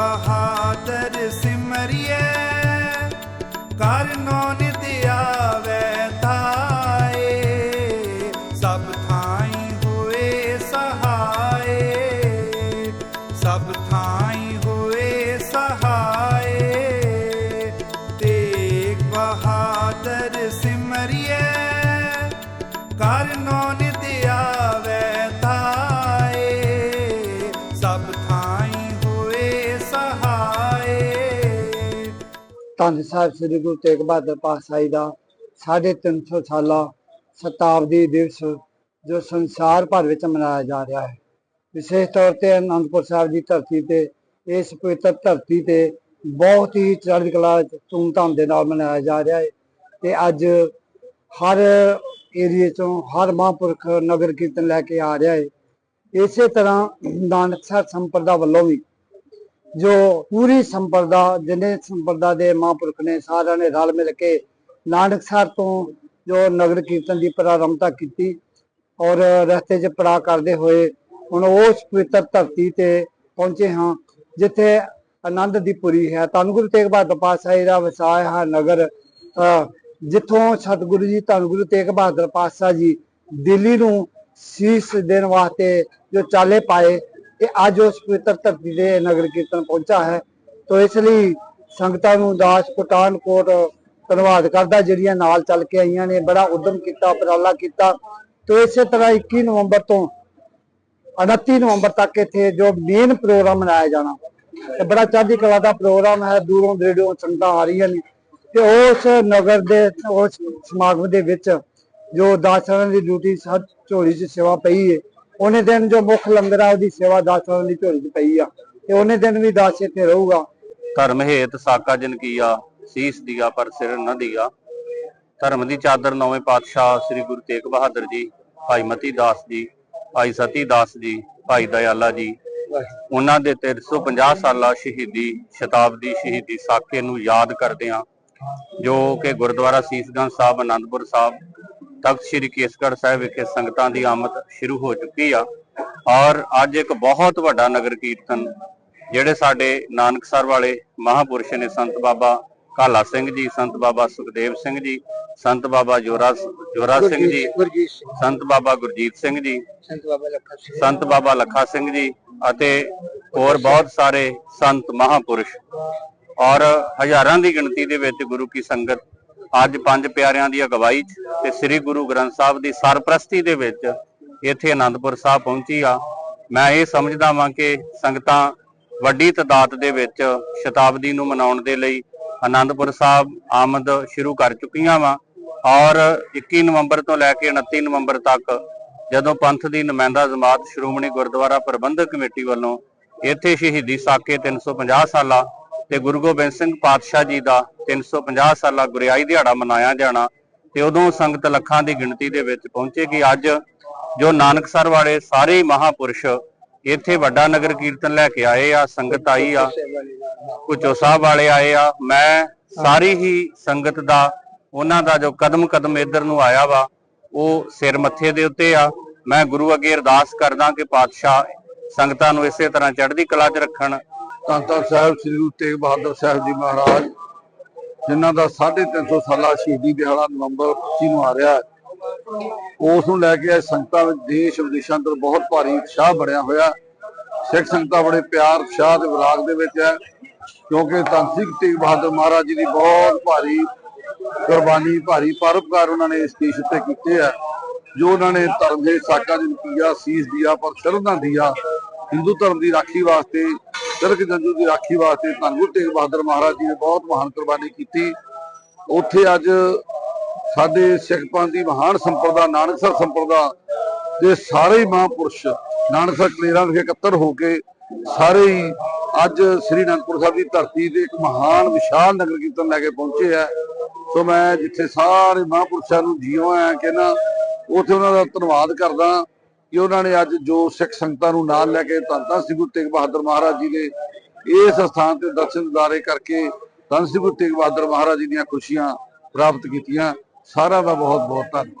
ਬਹਾਦਰ ਸਿਮਰਿਐ ਕਰਨੋ ਨਿਤ ਆਵੈ ਤਾਏ ਸਭ ਥਾਈ ਧੰਨ ਸਾਹਿਬ ਸ੍ਰੀ ਗੁਰੂ ਤੇਗ ਬਹਾਦਰ ਪਾਤਸ਼ਾਹੀ ਦਾ 350 ਸਾਲਾ ਸ਼ਤਾਬਦੀ ਦਿਵਸ ਜੋ ਸੰਸਾਰ ਭਰ ਵਿੱਚ ਮਨਾਇਆ ਜਾ ਰਿਹਾ ਹੈ। ਵਿਸ਼ੇਸ਼ ਤੌਰ ਤੇ ਅਨੰਦਪੁਰ ਸਾਹਿਬ ਦੀ ਧਰਤੀ ਤੇ, ਇਸ ਪਵਿੱਤਰ ਧਰਤੀ ਤੇ ਬਹੁਤ ਹੀ ਚੜ੍ਹਦੀ ਕਲਾ ਧੂਮਧਾਮ ਦੇ ਨਾਲ ਮਨਾਇਆ ਜਾ ਰਿਹਾ ਹੈ ਤੇ ਅੱਜ ਹਰ ਏਰੀਏ ਚੋਂ ਹਰ ਮਹਾਂਪੁਰਖ ਨਗਰ ਕੀਰਤਨ ਲੈ ਕੇ ਆ ਰਿਹਾ ਹੈ। ਇਸੇ ਤਰ੍ਹਾਂ ਨਾਨਕ ਸਾਹਿਬ ਸੰਪਰਦਾ ਵੱਲੋਂ ਵੀ ਜੋ ਪੂਰੀ ਸੰਪਰਦਾ ਜਿੰਨੇ ਸੰਪਰਦਾ ਦੇ ਮਹਾਂਪੁਰਖ ਨੇ ਸਾਰਿਆਂ ਨੇ ਰਲ ਮਿਲ ਕੇ ਨਾਨਕ ਸਾਹਿਬ ਤੋਂ ਜੋ ਨਗਰ ਕੀਰਤਨ ਦੀ ਪ੍ਰਾਰੰਭਤਾ ਕੀਤੀ ਔਰ ਰਸਤੇ 'ਚ ਪੜਾ ਕਰਦੇ ਹੋਏ ਹੁਣ ਉਸ ਪਵਿੱਤਰ ਧਰਤੀ ਤੇ ਪਹੁੰਚੇ ਹਾਂ ਜਿੱਥੇ ਆਨੰਦ ਦੀ ਪੁਰੀ ਹੈ। ਧੰਨ ਗੁਰੂ ਤੇਗ ਬਹਾਦਰ ਪਾਤਸ਼ਾਹੀ ਦਾ ਵਸਾਇਆ ਹੈ ਨਗਰ ਅਹ, ਜਿੱਥੋਂ ਸਤਿਗੁਰੂ ਜੀ ਧੰਨ ਗੁਰੂ ਤੇਗ ਬਹਾਦਰ ਪਾਤਸ਼ਾਹ ਜੀ ਦਿੱਲੀ ਨੂੰ ਸੀਸ ਦੇਣ ਵਾਸਤੇ ਜੋ ਚਾਲੇ ਪਾਏ ਇਹ ਅੱਜ ਉਸ ਪਵਿੱਤਰ ਧਰਤੀ ਦੇ ਨਗਰ ਕੀਰਤਨ ਪਹੁੰਚਾ ਹੈ ਤੋ ਇਸ ਲਈ ਸੰਗਤਾਂ ਨੂੰ ਦਾਸ ਪਠਾਨਕੋਟ ਧੰਨਵਾਦ ਕਰਦਾ ਜਿਹੜੀਆਂ ਨਾਲ ਚੱਲ ਕੇ ਆਈਆਂ ਨੇ ਬੜਾ ਉਦਮ ਕੀਤਾ ਉਪਰਾਲਾ ਕੀਤਾ ਤੋ ਇਸੇ ਤਰ੍ਹਾਂ 21 ਨਵੰਬਰ ਤੋਂ 29 ਨਵੰਬਰ ਤੱਕ ਇੱਥੇ ਜੋ ਮੇਨ ਪ੍ਰੋਗਰਾਮ ਮਨਾਇਆ ਜਾਣਾ ਤੇ ਬੜਾ ਚੜ੍ਹਦੀ ਕਲਾ ਦਾ ਪ੍ਰੋਗਰਾਮ ਹੈ ਦੂਰੋਂ ਦਰੇਡੋਂ ਸੰਗਤਾਂ ਆ ਰਹੀਆਂ ਨੇ ਤੇ ਉਸ ਨਗਰ ਦੇ ਉਸ ਸਮਾਗਮ ਦੇ ਵਿੱਚ ਜੋ ਦਾਸਾਂ ਦੀ ਡਿਊਟੀ ਸੱਚ ਝੋਲੀ 'ਚ ਸੇਵਾ ਪਈ ਹੈ ਉਹਨੇ ਦਿਨ ਜੋ ਮੁੱਖ ਲੰਗਰ ਆ ਉਹਦੀ ਸੇਵਾ ਦਾਸਾਂ ਦੀ ਝੋਲੀ 'ਚ ਪਈ ਆ, ਤੇ ਉਹਨੇ ਦਿਨ ਵੀ ਦਾਸ ਇੱਥੇ ਰਹੂਗਾ। ਧਰਮ ਹੇਤ ਸਾਕਾ ਜਨ ਕੀਆ, ਸੀਸ ਦੀਆ ਪਰ ਸਿਰ ਨ ਦੀਆ। ਧਰਮ ਦੀ ਚਾਦਰ ਨੌਵੇਂ ਪਾਤਸ਼ਾਹ ਸ੍ਰੀ ਗੁਰੂ ਤੇਗ ਬਹਾਦਰ ਜੀ, ਭਾਈ ਮਤੀ ਦਾਸ ਜੀ, ਭਾਈ ਸਤੀ ਦਾਸ ਜੀ, ਭਾਈ ਦਇਆਲਾ ਜੀ। ਉਹਨਾਂ ਦੇ 350 ਸਾਲਾ ਸ਼ਹੀਦੀ ਸ਼ਤਾਬਦੀ ਸ਼ਹੀਦੀ ਸਾਕੇ ਨੂੰ ਯਾਦ ਕਰਦੇ ਹਾਂ ਜੋ ਕਿ ਗੁਰਦੁਆਰਾ ਸੀਸਗੰਜ ਸਾਹਿਬ ਆਨੰਦਪੁਰ ਸਾਹਿਬ ਤਖਤ ਸ੍ਰੀ ਕੇਸਗੜ੍ਹ ਸਾਹਿਬ ਵਿਖੇ ਸੰਗਤਾਂ ਦੀ ਆਮਦ ਸ਼ੁਰੂ ਹੋ ਚੁੱਕੀ ਆ। ਔਰ ਅੱਜ ਇੱਕ ਬਹੁਤ ਵੱਡਾ ਨਗਰ ਕੀਰਤਨ ਜਿਹੜੇ ਸਾਡੇ ਨਾਨਕਸਰ ਵਾਲੇ ਮਹਾਪੁਰਸ਼ ਨੇ ਸੰਤ ਬਾਬਾ ਕਾਲਾ ਸਿੰਘ ਜੀ ਸੰਤ ਬਾਬਾ ਸੁਖਦੇਵ ਸਿੰਘ ਜੀ ਸੰਤ ਬਾਬਾ ਜੋਰਾ ਜੋਰਾ ਸਿੰਘ ਜੀ ਸੰਤ ਬਾਬਾ ਗੁਰਜੀਤ ਸਿੰਘ ਜੀ ਸੰਤ ਬਾਬਾ ਲੱਖਾ ਸਿੰਘ। ਸੰਤ ਬਾਬਾ ਲੱਖਾ ਸਿੰਘ ਜੀ ਅਤੇ ਹੋਰ ਬਹੁਤ ਸਾਰੇ ਸੰਤ ਮਹਾਪੁਰਸ਼। ਔਰ ਹਜ਼ਾਰਾਂ ਦੀ ਗਿਣਤੀ ਦੇ ਵਿੱਚ ਗੁਰੂ ਕੀ ਸੰਗਤ ਅੱਜ ਪੰਜ ਪਿਆਰਿਆਂ ਦੀ ਅਗਵਾਈ 'ਚ ਤੇ ਸ੍ਰੀ ਗੁਰੂ ਗ੍ਰੰਥ ਸਾਹਿਬ ਦੀ ਸਰਪ੍ਰਸਤੀ ਦੇ ਵਿੱਚ ਇੱਥੇ ਆਨੰਦਪੁਰ ਸਾਹਿਬ ਪਹੁੰਚੀ ਆ। ਮੈਂ ਇਹ ਸਮਝਦਾ ਵਾਂ ਕਿ ਸੰਗਤਾਂ ਵੱਡੀ ਤਦਾਦ ਦੇ ਵਿੱਚ ਸ਼ਤਾਬਦੀ ਨੂੰ ਮਨਾਉਣ ਦੇ ਲਈ ਆਨੰਦਪੁਰ ਸਾਹਿਬ ਆਮਦ ਸ਼ੁਰੂ ਕਰ ਚੁੱਕੀਆਂ ਵਾਂ ਔਰ 21 ਨਵੰਬਰ ਤੋਂ ਲੈ ਕੇ 29 ਨਵੰਬਰ ਤੱਕ ਜਦੋਂ ਪੰਥ ਦੀ ਨੁਮਾਇੰਦਾ ਜਮਾਤ ਸ਼੍ਰੋਮਣੀ ਗੁਰਦੁਆਰਾ ਪ੍ਰਬੰਧਕ ਕਮੇਟੀ ਵੱਲੋਂ ਇੱਥੇ ਸ਼ਹੀਦੀ ਸਾਕੇ 350 ਸਾਲਾ ਤੇ ਗੁਰੂ ਗੋਬਿੰਦ ਸਿੰਘ ਪਾਤਸ਼ਾਹ ਜੀ ਦਾ 350 ਸਾਲਾ ਗੁਰਿਆਈ ਦਿਹਾੜਾ ਮਨਾਇਆ ਜਾਣਾ ਤੇ ਉਦੋਂ ਸੰਗਤ ਲੱਖਾਂ ਦੀ ਗਿਣਤੀ ਦੇ ਵਿੱਚ ਪਹੁੰਚੇਗੀ ਅੱਜ ਜੋ ਨਾਨਕਸਰ ਵਾਲੇ ਸਾਰੇ ਹੀ ਮਹਾਪੁਰਸ਼ ਇੱਥੇ ਵੱਡਾ ਨਗਰ ਕੀਰਤਨ ਲੈ ਕੇ ਆਏ ਆ, ਸੰਗਤ ਆਈ ਆ ਕੁਚੋ ਸਾਹਿਬ ਵਾਲੇ ਆਏ ਆ, ਮੈਂ ਸਾਰੀ ਹੀ ਸੰਗਤ ਦਾ, ਉਹਨਾਂ ਦਾ ਜੋ ਕਦਮ ਕਦਮ ਇੱਧਰ ਨੂੰ ਆਇਆ ਵਾ, ਉਹ ਸਿਰ ਮੱਥੇ ਦੇ ਉੱਤੇ ਆ। ਮੈਂ ਗੁਰੂ ਅੱਗੇ ਅਰਦਾਸ ਕਰਦਾ ਕਿ ਪਾਤਸ਼ਾਹ ਸੰਗਤਾਂ ਨੂੰ ਇਸੇ ਤਰ੍ਹਾਂ ਚੜ੍ਹਦੀ ਕਲਾ 'ਚ ਰੱਖਣ ਧੰਨ ਧੰਨ ਸਾਹਿਬ, ਸ੍ਰੀ ਗੁਰੂ ਤੇਗ ਬਹਾਦਰ ਸਾਹਿਬ ਜੀ ਮਹਾਰਾਜ, ਜਿਨ੍ਹਾਂ ਦਾ 350 ਸਾਲਾ ਸ਼ਹੀਦੀ ਦਿਹਾੜਾ ਨਵੰਬਰ 25 ਨੂੰ ਆ ਰਿਹਾ ਹੈ। ਉਸ ਨੂੰ ਲੈ ਕੇ ਅੱਜ ਸੰਗਤਾਂ ਵਿੱਚ ਦੇਸ਼ ਵਿਦੇਸ਼ਾਂ ਤੋਂ ਬਹੁਤ ਭਾਰੀ ਉਤਸ਼ਾਹ ਬਣਿਆ ਹੋਇਆ। ਸਿੱਖ ਸੰਗਤਾਂ ਬੜੇ ਪਿਆਰ, ਉਤਸ਼ਾਹ ਦੇ ਵਿਰਾਗ ਦੇ ਵਿੱਚ ਹੈ, ਕਿਉਂਕਿ ਧੰਨ ਸਿੰਘ ਤੇਗ ਬਹਾਦਰ ਮਹਾਰਾਜ ਜੀ ਦੀ ਬਹੁਤ ਭਾਰੀ ਕੁਰਬਾਨੀ, ਭਾਰੀ ਪਰਉਪਕਾਰ ਉਹਨਾਂ ਨੇ ਇਸ ਦੇਸ਼ ਉੱਤੇ ਕੀਤੇ ਆ, ਜੋ ਉਹਨਾਂ ਨੇ ਧਰਮ ਦੇ ਸਾਕਾ ਦੀ ਕੀਆ ਸੀਸ ਦਿਆ, ਪਰ ਸ਼ਰਧਾ ਦਿਆ, ਹਿੰਦੂ ਧਰਮ ਦੀ ਰਾਖੀ ਵਾਸਤੇ ਤਿਲਕ ਜੰਜੂ ਦੀ ਰਾਖੀ ਵਾਸਤੇ ਧੰਨ ਗੁਰੂ ਤੇਗ ਬਹਾਦਰ ਮਹਾਰਾਜ ਜੀ ਨੇ ਬਹੁਤ ਮਹਾਨ ਕੁਰਬਾਨੀ ਕੀਤੀ। ਉੱਥੇ ਅੱਜ ਸਾਡੇ ਸਿੱਖ ਪੰਥ ਦੀ ਮਹਾਨ ਸੰਪਰਦਾ, ਨਾਨਕਸਰ ਸੰਪਰਦਾ ਦੇ ਸਾਰੇ ਹੀ ਮਹਾਂਪੁਰਸ਼ ਨਾਨਕਸਰ ਕਲੇਰਾਂ ਵਿਖੇ ਇਕੱਤਰ ਹੋ ਕੇ ਸਾਰੇ ਹੀ ਅੱਜ ਸ੍ਰੀ ਅਨੰਦਪੁਰ ਸਾਹਿਬ ਦੀ ਧਰਤੀ ਤੇ ਇੱਕ ਮਹਾਨ ਵਿਸ਼ਾਲ ਨਗਰ ਕੀਰਤਨ ਲੈ ਕੇ ਪਹੁੰਚੇ ਆ। ਸੋ ਮੈਂ ਜਿੱਥੇ ਸਾਰੇ ਮਹਾਂਪੁਰਸ਼ਾਂ ਨੂੰ ਜੀਓ ਆ ਕਿ ਨਾ, ਉੱਥੇ ਉਹਨਾਂ ਦਾ ਧੰਨਵਾਦ ਕਰਦਾ। ਕਿ ਉਹਨਾਂ ਨੇ ਅੱਜ ਜੋ ਸਿੱਖ ਸੰਗਤਾਂ ਨੂੰ ਨਾਲ ਲੈ ਕੇ ਧੰਨ ਧੰਨ ਸ੍ਰੀ ਗੁਰੂ ਤੇਗ ਬਹਾਦਰ ਮਹਾਰਾਜ ਜੀ ਦੇ ਇਸ ਸਥਾਨ ਤੇ ਦਰਸ਼ਨ ਦਿਦਾਰੇ ਕਰਕੇ ਧੰਨ ਸ੍ਰੀ ਗੁਰੂ ਤੇਗ ਬਹਾਦਰ ਮਹਾਰਾਜ ਜੀ ਦੀਆਂ ਖੁਸ਼ੀਆਂ ਪ੍ਰਾਪਤ ਕੀਤੀਆਂ। ਸਾਰਿਆਂ ਦਾ ਬਹੁਤ ਬਹੁਤ ਧੰਨਵਾਦ।